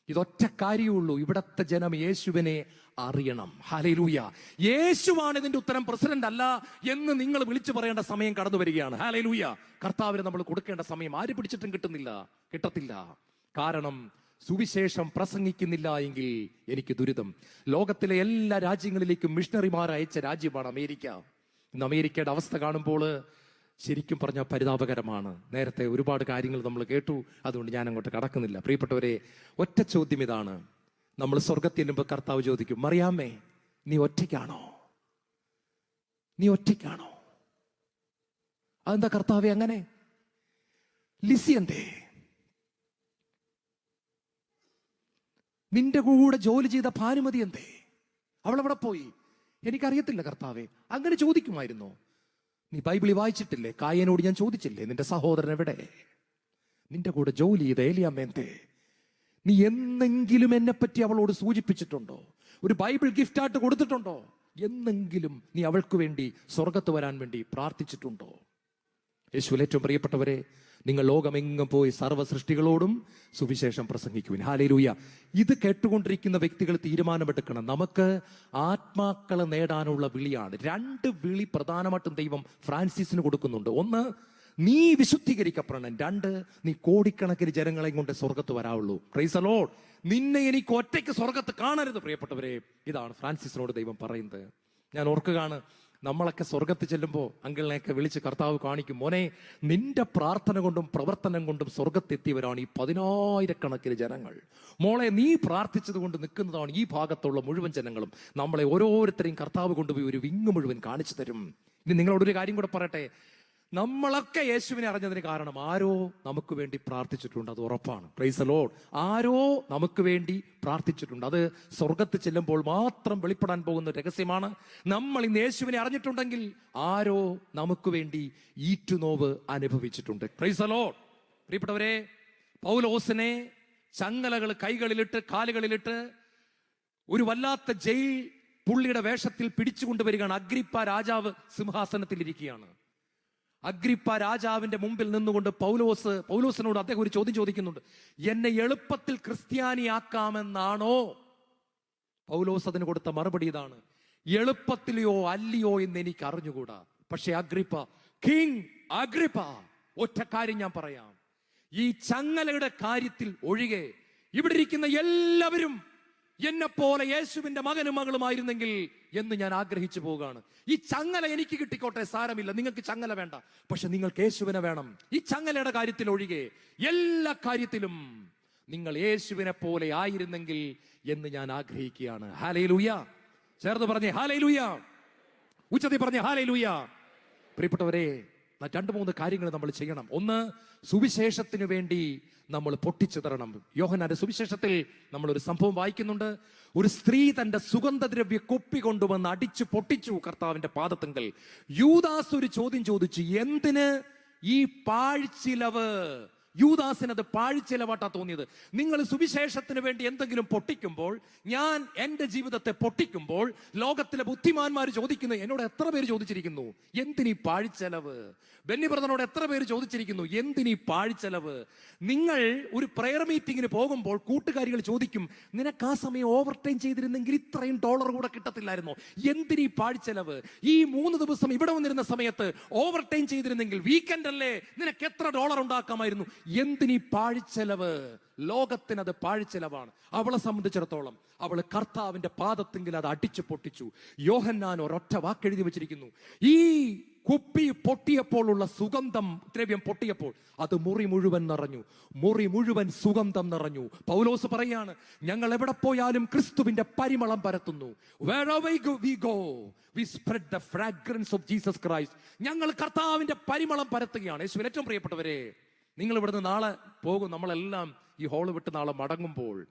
ഇതൊറ്റ കാര്യമുള്ളൂ ഇവിടത്തെ ജനം യേശുവിനെ അറിയണം. ഹാലയിലൂയ യേശുവാണ് ഇതിന്റെ ഉത്തരം പ്രസിഡന്റ് അല്ല എന്ന് നിങ്ങൾ വിളിച്ചു പറയേണ്ട സമയം കടന്നു വരികയാണ്. ഹാലയിലൂയ കർത്താവിന് നമ്മൾ കൊടുക്കേണ്ട സമയം ആര് പിടിച്ചിട്ടും കിട്ടുന്നില്ല കിട്ടത്തില്ല. കാരണം സുവിശേഷം പ്രസംഗിക്കുന്നില്ല എങ്കിൽ എനിക്ക് ദുരിതം. ലോകത്തിലെ എല്ലാ രാജ്യങ്ങളിലേക്കും മിഷണറിമാർ അയച്ച രാജ്യമാണ് അമേരിക്ക. ഇന്ന് അമേരിക്കയുടെ അവസ്ഥ കാണുമ്പോൾ ശരിക്കും പറഞ്ഞാൽ പരിതാപകരമാണ്. നേരത്തെ ഒരുപാട് കാര്യങ്ങൾ നമ്മൾ കേട്ടു. അതുകൊണ്ട് ഞാൻ അങ്ങോട്ട് കടക്കുന്നില്ല. പ്രിയപ്പെട്ടവരെ ഒറ്റ ചോദ്യം ഇതാണ്. നമ്മൾ സ്വർഗത്തിൽ മുമ്പ് കർത്താവ് ചോദിക്കും മറിയാമേ നീ ഒറ്റയ്ക്കാണോ? നീ ഒറ്റയ്ക്കാണോ? അതെന്താ കർത്താവെ അങ്ങനെ? ലിസി എന്തേ? നിന്റെ കൂടെ ജോലി ചെയ്ത ഭാനുമതി എന്തേ? അവൾ അവിടെ പോയി. എനിക്കറിയത്തില്ല കർത്താവെ അങ്ങനെ ചോദിക്കുമായിരുന്നോ. നീ ബൈബിളിൽ വായിച്ചിട്ടില്ലേ? കായനോട് ഞാൻ ചോദിച്ചില്ലേ? നിന്റെ സഹോദരൻ എവിടെ? നിന്റെ കൂടെ ജോലി ചെയ്ത ഏലിയാമ്മ എന്തേ? നീ എന്നെങ്കിലും എന്നെ പറ്റി അവളോട് സൂചിപ്പിച്ചിട്ടുണ്ടോ? ഒരു ബൈബിൾ ഗിഫ്റ്റ് ഗിഫ്റ്റായിട്ട് കൊടുത്തിട്ടുണ്ടോ? എന്നെങ്കിലും നീ അവൾക്ക് വേണ്ടി സ്വർഗത്ത് വരാൻ വേണ്ടി പ്രാർത്ഥിച്ചിട്ടുണ്ടോ? യേശുവിൽ ഏറ്റവും പ്രിയപ്പെട്ടവരെ നിങ്ങൾ ലോകമെങ്ങും പോയി സർവ സൃഷ്ടികളോടും സുവിശേഷം പ്രസംഗിക്കുവിൻ. ഹാലേലൂയ ഇത് കേട്ടുകൊണ്ടിരിക്കുന്ന വ്യക്തികൾ തീരുമാനമെടുക്കണം. നമുക്ക് ആത്മാക്കളെ നേടാനുള്ള വിളിയാണ്. രണ്ട് വിളി പ്രധാനമായിട്ടും ദൈവം ഫ്രാൻസിസിന് കൊടുക്കുന്നുണ്ട്. ഒന്ന് നീ വിശുദ്ധീകരിക്കപ്പെടണം. രണ്ട് നീ കോടിക്കണക്കിന് ജനങ്ങളെ കൊണ്ട് സ്വർഗത്ത് വരാവുള്ളൂ. പ്രൈസ് നിന്നെ എനിക്ക് ഒറ്റയ്ക്ക് സ്വർഗത്ത് കാണരുത് പ്രിയപ്പെട്ടവരെ. ഇതാണ് ഫ്രാൻസിസിനോട് ദൈവം പറയുന്നത്. ഞാൻ ഓർക്കുകയാണ് നമ്മളൊക്കെ സ്വർഗത്ത് ചെല്ലുമ്പോൾ അങ്കിളിനെയൊക്കെ വിളിച്ച് കർത്താവ് കാണിക്കും മോനെ നിന്റെ പ്രാർത്ഥന കൊണ്ടും പ്രവർത്തനം കൊണ്ടും സ്വർഗത്തെത്തിയവരാണ് ഈ പതിനായിരക്കണക്കിന് ജനങ്ങൾ. മോളെ നീ പ്രാർത്ഥിച്ചത് കൊണ്ട് നിൽക്കുന്നതാണ് ഈ ഭാഗത്തുള്ള മുഴുവൻ ജനങ്ങളും. നമ്മളെ ഓരോരുത്തരെയും കർത്താവ് കൊണ്ടുപോയി ഒരു വിങ്ങ് മുഴുവൻ കാണിച്ചു തരും. ഇനി നിങ്ങളോടൊരു കാര്യം കൂടെ പറയട്ടെ. നമ്മളൊക്കെ യേശുവിനെ അറിഞ്ഞതിന് കാരണം ആരോ നമുക്ക് വേണ്ടി പ്രാർത്ഥിച്ചിട്ടുണ്ട് അത് ഉറപ്പാണ്. പ്രൈസ് ലോഡ് ആരോ നമുക്ക് വേണ്ടി പ്രാർത്ഥിച്ചിട്ടുണ്ട്. അത് സ്വർഗത്ത് ചെല്ലുമ്പോൾ മാത്രം വെളിപ്പെടാൻ പോകുന്ന രഹസ്യമാണ്. നമ്മൾ ഇന്ന് യേശുവിനെ അറിഞ്ഞിട്ടുണ്ടെങ്കിൽ ആരോ നമുക്ക് വേണ്ടി ഈറ്റുനോവ് അനുഭവിച്ചിട്ടുണ്ട്. പ്രൈസ് ലോഡ് പ്രിയപ്പെട്ടവരെ പൗലോസിനെ ചങ്ങലകൾ കൈകളിലിട്ട് കാലുകളിലിട്ട് ഒരു വല്ലാത്ത ജയിൽ പുള്ളിയുടെ വേഷത്തിൽ പിടിച്ചുകൊണ്ടുവരികയാണ് അഗ്രിപ്പ രാജാവ് സിംഹാസനത്തിൽ ഇരിക്കുകയാണ് അഗ്രിപ്പ രാജാവിന്റെ മുമ്പിൽ നിന്നുകൊണ്ട് പൗലോസ് പൗലോസിനോട് അദ്ദേഹം ഒരു ചോദ്യം ചോദിക്കുന്നുണ്ട്. എന്നെ എളുപ്പത്തിൽ ക്രിസ്ത്യാനിയാക്കാമെന്നാണോ? പൗലോസ് അതിന് കൊടുത്ത മറുപടി ഇതാണ്. എളുപ്പത്തിലെയോ അല്ലയോ എന്ന് എനിക്ക് അറിഞ്ഞുകൂടാ. പക്ഷെ അഗ്രിപ്പ കിങ് അഗ്രിപ്പ ഒറ്റ കാര്യം ഞാൻ പറയാം. ഈ ചങ്ങലയുടെ കാര്യത്തിൽ ഒഴികെ ഇവിടെ ഇരിക്കുന്ന എല്ലാവരും എന്നെ പോലെ യേശുവിന്റെ മകനും മകളുമായിരുന്നെങ്കിൽ എന്ന് ഞാൻ ആഗ്രഹിച്ചു പോവുകയാണ്. ഈ ചങ്ങല എനിക്ക് കിട്ടിക്കോട്ടെ സാരമില്ല. നിങ്ങൾക്ക് ചങ്ങല വേണ്ട. പക്ഷെ നിങ്ങൾക്ക് യേശുവിനെ വേണം. ഈ ചങ്ങലയുടെ കാര്യത്തിൽ ഒഴികെ എല്ലാ കാര്യത്തിലും നിങ്ങൾ യേശുവിനെ പോലെ ആയിരുന്നെങ്കിൽ എന്ന് ഞാൻ ആഗ്രഹിക്കുകയാണ്. ഹാലയിൽ ലൂയ ചേർന്ന് പറഞ്ഞേ ഹാലയിൽ ലൂയ ഉച്ചത്തിൽ പറഞ്ഞേ ഹാലയിൽ ലൂയ പ്രിയപ്പെട്ടവരെ രണ്ട് മൂന്ന് കാര്യങ്ങൾ നമ്മൾ ചെയ്യണം. ഒന്ന് സുവിശേഷത്തിന് വേണ്ടി നമ്മൾ പൊട്ടിച്ചു തരണം. യോഹനാന്റെ സുവിശേഷത്തിൽ നമ്മൾ ഒരു സംഭവം വായിക്കുന്നുണ്ട്. ഒരു സ്ത്രീ തന്റെ സുഗന്ധദ്രവ്യ കൊപ്പി കൊണ്ടുവന്ന് അടിച്ചു പൊട്ടിച്ചു കർത്താവിന്റെ പാദത്തെങ്കിൽ. യൂദാസ് ഒരു ചോദ്യം ചോദിച്ചു എന്തിന് ഈ പാഴ്ചിലവ് യൂദാസിന് അത് പാഴ്ചിലവാട്ടാ തോന്നിയത്. നിങ്ങൾ സുവിശേഷത്തിന് വേണ്ടി എന്തെങ്കിലും പൊട്ടിക്കുമ്പോൾ ഞാൻ എന്റെ ജീവിതത്തെ പൊട്ടിക്കുമ്പോൾ ലോകത്തിലെ ബുദ്ധിമാന്മാർ ചോദിക്കുന്നു എന്നോട് എത്ര പേര് ചോദിച്ചിരിക്കുന്നു? എന്തിനീ പാഴ്ചെലവ് ബെന്നി ബ്രദറിനോട് എത്ര പേര് ചോദിച്ചിരിക്കുന്നു? എന്തിനീ പാഴ്ചെലവ് നിങ്ങൾ ഒരു പ്രെയർ മീറ്റിങ്ങിന് പോകുമ്പോൾ കൂട്ടുകാരികൾ ചോദിക്കും നിനക്ക് ആ സമയം ഓവർ ടൈം ചെയ്തിരുന്നെങ്കിൽ ഇത്രയും ഡോളർ കൂടെ കിട്ടത്തില്ലായിരുന്നോ? എന്തിനീ പാഴ്ചെലവ് ഈ മൂന്ന് ദിവസം ഇവിടെ വന്നിരുന്ന സമയത്ത് ഓവർ ടൈം ചെയ്തിരുന്നെങ്കിൽ വീക്കെൻഡ് അല്ലേ? നിനക്ക് എത്ര ഡോളർ ഉണ്ടാക്കാമായിരുന്നു? എന്തിനീ പാഴ്ചെലവ് ലോകത്തിന് അത് പാഴ്ചെലവാണ് അവളെ സംബന്ധിച്ചിടത്തോളം അവൾ കർത്താവിന്റെ പാദത്തെങ്കിൽ അത് അടിച്ചു പൊട്ടിച്ചു. യോഹന്നാൻ ഒരൊറ്റ വാക്കെഴുതി വെച്ചിരിക്കുന്നു. ഈ കുപ്പി പൊട്ടിയപ്പോൾ ഉള്ള സുഗന്ധം ദ്രവ്യം പൊട്ടിയപ്പോൾ അത് മുറി മുഴുവൻ നിറഞ്ഞു. മുറി മുഴുവൻ സുഗന്ധം നിറഞ്ഞു. പൗലോസ് പറയാണ് ഞങ്ങൾ എവിടെ പോയാലും ക്രിസ്തുവിന്റെ പരിമളം പരത്തുന്നു. ഞങ്ങൾ കർത്താവിന്റെ പരിമളം പരത്തുകയാണ്. യേശുവിൽ ഏറ്റവും പ്രിയപ്പെട്ടവരെ നിങ്ങൾ ഇവിടുന്ന് നാളെ പോകും. നമ്മളെല്ലാം ഈ ഹോൾ വിട്ട് നാളെ മടങ്ങുമ്പോൾ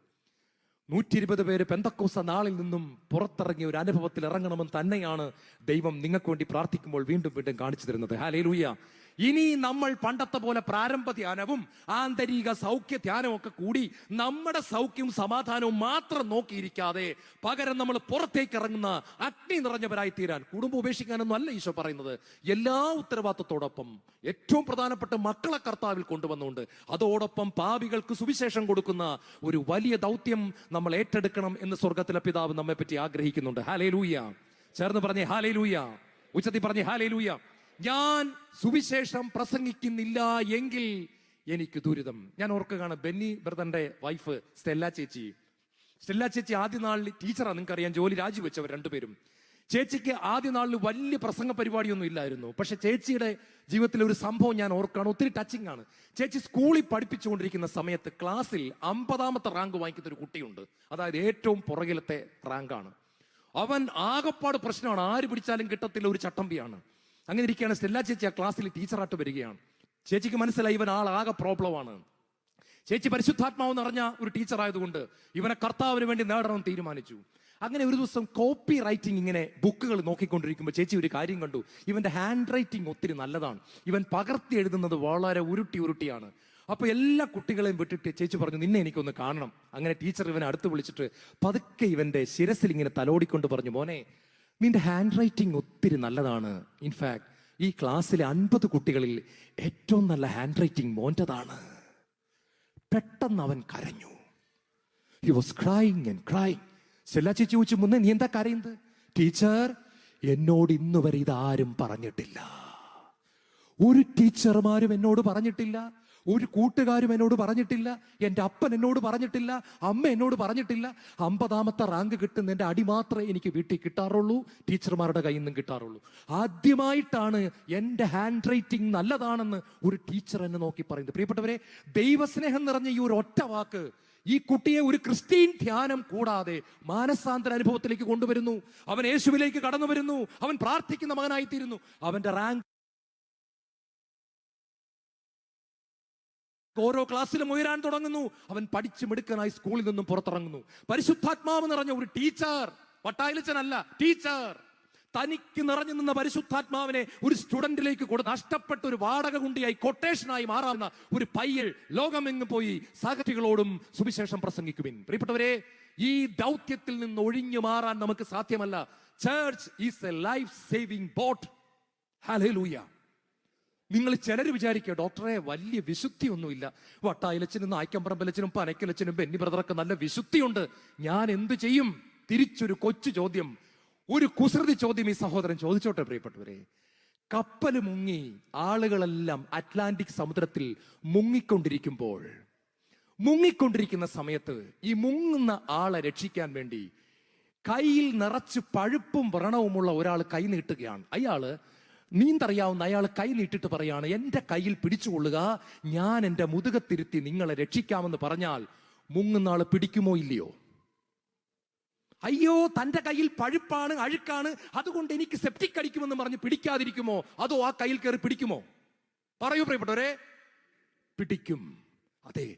നൂറ്റി ഇരുപത് പേര് പെന്തക്കോസ നാളിൽ നിന്നും പുറത്തിറങ്ങിയ ഒരു അനുഭവത്തിൽ ഇറങ്ങണമെന്ന് തന്നെയാണ് ദൈവം നിങ്ങൾക്ക് വേണ്ടി പ്രാർത്ഥിക്കുമ്പോൾ വീണ്ടും വീണ്ടും കാണിച്ചു തരുന്നത്. ഹാലേ ഇനി നമ്മൾ പണ്ടത്തെ പോലെ പ്രാരംഭ ധ്യാനവും ആന്തരിക സൗഖ്യ ധ്യാനവും ഒക്കെ കൂടി നമ്മുടെ സൗഖ്യവും സമാധാനവും മാത്രം നോക്കിയിരിക്കാതെ പകരം നമ്മൾ പുറത്തേക്ക് ഇറങ്ങുന്ന അഗ്നി നിറഞ്ഞവരായി തീരാൻ കുടുംബം ഉപേക്ഷിക്കാനൊന്നും അല്ല ഈശോ പറയുന്നത്. എല്ലാ ഉത്തരവാദിത്തത്തോടൊപ്പം ഏറ്റവും പ്രധാനപ്പെട്ട മക്കളെ കർത്താവിൽ കൊണ്ടുവന്നുകൊണ്ട് അതോടൊപ്പം പാപികൾക്ക് സുവിശേഷം കൊടുക്കുന്ന ഒരു വലിയ ദൗത്യം നമ്മൾ ഏറ്റെടുക്കണം എന്ന് സ്വർഗത്തിലെ പിതാവ് നമ്മെ പറ്റി ആഗ്രഹിക്കുന്നുണ്ട്. ഹാലേ ലൂയ ചേർന്ന് പറഞ്ഞേ ഹാലേ ലൂയ ഉച്ചത്തിൽ പറഞ്ഞേ ഹാലേ ലൂയ ഞാൻ സുവിശേഷം പ്രസംഗിക്കുന്നില്ല എങ്കിൽ എനിക്ക് ദുരിതം. ഞാൻ ഓർക്കുകയാണ് ബെന്നി ബ്രദറിന്റെ വൈഫ് സ്റ്റെല്ല ചേച്ചി. സ്റ്റെല്ല ചേച്ചി ആദ്യ നാളിൽ ടീച്ചറാണ് നിങ്ങൾക്കറിയാം ജോലി രാജിവെച്ചവർ രണ്ടുപേരും. ചേച്ചിക്ക് ആദ്യ നാളിൽ വലിയ പ്രസംഗ പരിപാടിയൊന്നും ഇല്ലായിരുന്നു. പക്ഷെ ചേച്ചിയുടെ ജീവിതത്തിലെ ഒരു സംഭവം ഞാൻ ഓർക്കാണ് ഒത്തിരി ടച്ചിങ് ആണ്. ചേച്ചി സ്കൂളിൽ പഠിപ്പിച്ചുകൊണ്ടിരിക്കുന്ന സമയത്ത് ക്ലാസ്സിൽ അമ്പതാമത്തെ റാങ്ക് വാങ്ങിക്കുന്ന ഒരു കുട്ടിയുണ്ട്. അതായത് ഏറ്റവും പുറകിലത്തെ റാങ്കാണ് അവൻ ആകപ്പാട് പ്രശ്നമാണ് ആര് പിടിച്ചാലും കിട്ടത്തില്ല ഒരു ചട്ടമ്പിയാണ്. അങ്ങനെ ഇരിക്കുകയാണ്. സ്റ്റെല്ല ചേച്ചി ആ ക്ലാസ്സിൽ ടീച്ചറായിട്ട് വരികയാണ്. ചേച്ചിക്ക് മനസ്സിലായി ഇവൻ ആളാകെ പ്രോബ്ലമാണ് ചേച്ചി പരിശുദ്ധാത്മാവ് നിറഞ്ഞ ഒരു ടീച്ചർ ആയതുകൊണ്ട് ഇവനെ കർത്താവിന് വേണ്ടി നേടണം തീരുമാനിച്ചു. അങ്ങനെ ഒരു ദിവസം കോപ്പി റൈറ്റിംഗ് ഇങ്ങനെ ബുക്കുകൾ നോക്കിക്കൊണ്ടിരിക്കുമ്പോൾ ചേച്ചി ഒരു കാര്യം കണ്ടു. ഇവന്റെ ഹാൻഡ് റൈറ്റിംഗ് ഒത്തിരി നല്ലതാണ്. ഇവൻ പകർത്തി എഴുതുന്നത് വളരെ ഉരുട്ടി ഉരുട്ടിയാണ്. അപ്പൊ എല്ലാ കുട്ടികളെയും വിട്ടിട്ട് ചേച്ചി പറഞ്ഞു നിന്നെ എനിക്കൊന്ന് കാണണം. അങ്ങനെ ടീച്ചർ ഇവനെ അടുത്ത് വിളിച്ചിട്ട് പതുക്കെ ഇവന്റെ ശിരസിൽ ഇങ്ങനെ തലോടിക്കൊണ്ട് പറഞ്ഞു മോനെ നിന്റെ ഹാൻഡ് റൈറ്റിംഗ് ഒത്തിരി നല്ലതാണ്. ഇൻഫാക്ട് ഈ ക്ലാസ്സിലെ അൻപത് കുട്ടികളിൽ ഏറ്റവും നല്ല ഹാൻഡ് റൈറ്റിംഗ് മോന്റെതാണ്. പെട്ടെന്ന് അവൻ കരഞ്ഞു. He was crying and crying Sellachi ചോദിച്ചു മുന്നേ നീ എന്താ കരയുന്നത്? ടീച്ചർ എന്നോട് ഇന്നുവരെ ഇതാരും പറഞ്ഞിട്ടില്ല. ഒരു ടീച്ചർമാരും എന്നോട് പറഞ്ഞിട്ടില്ല. ഒരു കൂട്ടുകാരും എന്നോട് പറഞ്ഞിട്ടില്ല എന്റെ അപ്പൻ എന്നോട് പറഞ്ഞിട്ടില്ല അമ്മ എന്നോട് പറഞ്ഞിട്ടില്ല. അമ്പതാമത്തെ റാങ്ക് കിട്ടുന്ന എന്റെ അടി മാത്രമേ എനിക്ക് വീട്ടിൽ കിട്ടാറുള്ളൂ ടീച്ചർമാരുടെ കയ്യിൽ നിന്നും കിട്ടാറുള്ളൂ. ആദ്യമായിട്ടാണ് എന്റെ ഹാൻഡ് റൈറ്റിംഗ് നല്ലതാണെന്ന് ഒരു ടീച്ചർ എന്നെ നോക്കി പറയുന്നത്. പ്രിയപ്പെട്ടവരെ ദൈവസ്നേഹം നിറഞ്ഞ ഈ ഒരു ഒറ്റ വാക്ക് ഈ കുട്ടിയെ ഒരു ക്രിസ്ത്യൻ ധ്യാനം കൂടാതെ മാനസാന്തര അനുഭവത്തിലേക്ക് കൊണ്ടുവരുന്നു. അവൻ യേശുവിലേക്ക് കടന്നു വരുന്നു. അവൻ പ്രാർത്ഥിക്കുന്ന മകനായിത്തീരുന്നു. അവന്റെ റാങ്ക് ഓരോ ക്ലാസ്സിലും ഉയരാൻ തുടങ്ങുന്നു. അവൻ പഠിച്ചു മിടുക്കനായി സ്കൂളിൽ നിന്നും പുറത്തിറങ്ങുന്നു. പരിശുദ്ധാത്മാവ് നിറഞ്ഞ ഒരു ടീച്ചർ വട്ടായിലച്ചനല്ല ടീച്ചർ. തനിക്ക് നിറഞ്ഞു നിന്ന പരിശുദ്ധാത്മാവിനെ ഒരു സ്റ്റുഡന്റിലേക്ക് കൊടു നഷ്ടപ്പെട്ട ഒരു വാടക കുണ്ടിയായി കൊട്ടേഷനായി മാറാവുന്ന ഒരു പയ്യൽ ലോകമെങ്ങും പോയി സഹചികളോടും സുവിശേഷം പ്രസംഗിക്കുവിൻ. പ്രിയപ്പെട്ടവരെ ഈ ദൗത്യത്തിൽ നിന്ന് ഒഴിഞ്ഞു മാറാൻ നമുക്ക് സാധ്യമല്ല. Church is a life saving boat hallelujah നിങ്ങൾ ചിലർ വിചാരിക്കുക ഡോക്ടറെ വലിയ വിശുദ്ധിയൊന്നുമില്ല. വട്ടായിലച്ചനും നായ്ക്കമ്പറമ്പലച്ചനും പനക്കലച്ചനും ബെന്നി ബ്രദറൊക്കെ നല്ല വിശുദ്ധിയുണ്ട്. ഞാൻ എന്ത് ചെയ്യും? തിരിച്ചൊരു കൊച്ചു ചോദ്യം ഒരു കുസൃതി ചോദ്യം ഈ സഹോദരൻ ചോദിച്ചോട്ടെ പ്രിയപ്പെട്ടവരെ. കപ്പൽ മുങ്ങി ആളുകളെല്ലാം അറ്റ്ലാന്റിക് സമുദ്രത്തിൽ മുങ്ങിക്കൊണ്ടിരിക്കുമ്പോൾ മുങ്ങിക്കൊണ്ടിരിക്കുന്ന സമയത്ത് ഈ മുങ്ങുന്ന ആളെ രക്ഷിക്കാൻ വേണ്ടി കയ്യിൽ നിറച്ച് പഴുപ്പും വ്രണവുമുള്ള ഒരാൾ കൈ നീട്ടുകയാണ്. അയാൾ നീന്തറിയാവുന്ന അയാൾ കൈ നീട്ടിട്ട് പറയാണ് എന്റെ കയ്യിൽ പിടിച്ചുകൊള്ളുക. ഞാൻ എന്റെ മുതുകത്തിരുത്തി നിങ്ങളെ രക്ഷിക്കാമെന്ന് പറഞ്ഞാൽ മുങ്ങുന്ന ആൾ പിടിക്കുമോ ഇല്ലയോ? അയ്യോ തന്റെ കയ്യിൽ പഴുപ്പാണ് അഴുക്കാണ്. അതുകൊണ്ട് എനിക്ക് സെപ്റ്റിക് അടിക്കുമെന്ന് പറഞ്ഞ് പിടിക്കാതിരിക്കുമോ? അതോ ആ കയ്യിൽ കയറി പിടിക്കുമോ? പറയൂ പ്രിയപ്പെട്ടവരെ. പിടിക്കും. അതെ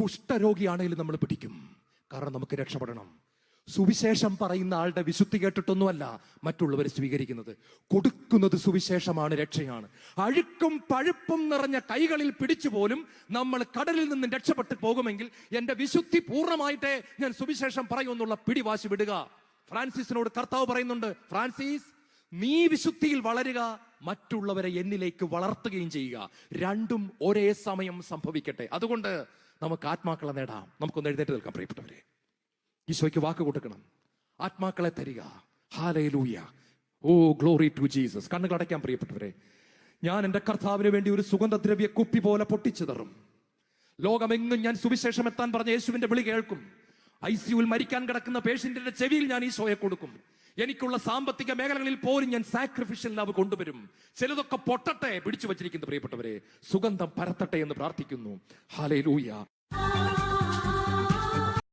കുഷ്ഠരോഗിയാണെങ്കിലും നമ്മൾ പിടിക്കും. കാരണം നമുക്ക് രക്ഷപ്പെടണം. സുവിശേഷം പറയുന്ന ആളുടെ വിശുദ്ധി കേട്ടിട്ടൊന്നുമല്ല മറ്റുള്ളവർ സ്വീകരിക്കുന്നത്. കൊടുക്കുന്നത് സുവിശേഷമാണ് രക്ഷയാണ്. അഴുക്കും പഴുപ്പും നിറഞ്ഞ കൈകളിൽ പിടിച്ചു പോലും നമ്മൾ കടലിൽ നിന്ന് രക്ഷപ്പെട്ടു പോകുമെങ്കിൽ എന്റെ വിശുദ്ധി പൂർണമായിട്ടേ ഞാൻ സുവിശേഷം പറയുമെന്നുള്ള പിടിവാശി വിടുക. ഫ്രാൻസിസിനോട് കർത്താവ് പറയുന്നുണ്ട് ഫ്രാൻസിസ് നീ വിശുദ്ധിയിൽ വളരുക മറ്റുള്ളവരെ എന്നിലേക്ക് വളർത്തുകയും ചെയ്യുക. രണ്ടും ഒരേ സമയം സംഭവിക്കട്ടെ. അതുകൊണ്ട് നമുക്ക് ആത്മാക്കളെ നേടാം. നമുക്കൊന്ന് എഴുന്നേറ്റ് നിൽക്കാം പ്രിയപ്പെട്ടവരെ. ഈശോയ്ക്ക് വാക്ക് കൊടുക്കണം. ആത്മാക്കളെ തരിക. Hallelujah oh glory to Jesus കണ്ണുകൾ അടയ്ക്കാൻ പ്രിയപ്പെട്ടവരെ ഞാൻ എന്റെ കർത്താവിന് വേണ്ടി ഒരു സുഗന്ധദ്രവ്യ കുപ്പി പോലെ പൊട്ടിച്ചു തറും ലോകമെങ്ങും ഞാൻ സുവിശേഷം എത്താൻ പറഞ്ഞ യേശുവിന്റെ വിളി കേൾക്കും. ഐ സിയുവിൽ മരിക്കാൻ കിടക്കുന്ന പേഷ്യന്റിന്റെ ചെവിയിൽ ഞാൻ ഈശോയെ കൊടുക്കും. എനിക്കുള്ള സാമ്പത്തിക മേഖലകളിൽ പോലും ഞാൻ സാക്രിഫിഷ്യൽ ലവ് കൊണ്ടുവരും. ചിലതൊക്കെ പൊട്ടട്ടെ പിടിച്ചു വച്ചിരിക്കുന്ന പ്രിയപ്പെട്ടവരെ. സുഗന്ധം പരത്തട്ടെ എന്ന് പ്രാർത്ഥിക്കുന്നു. ഹാലേ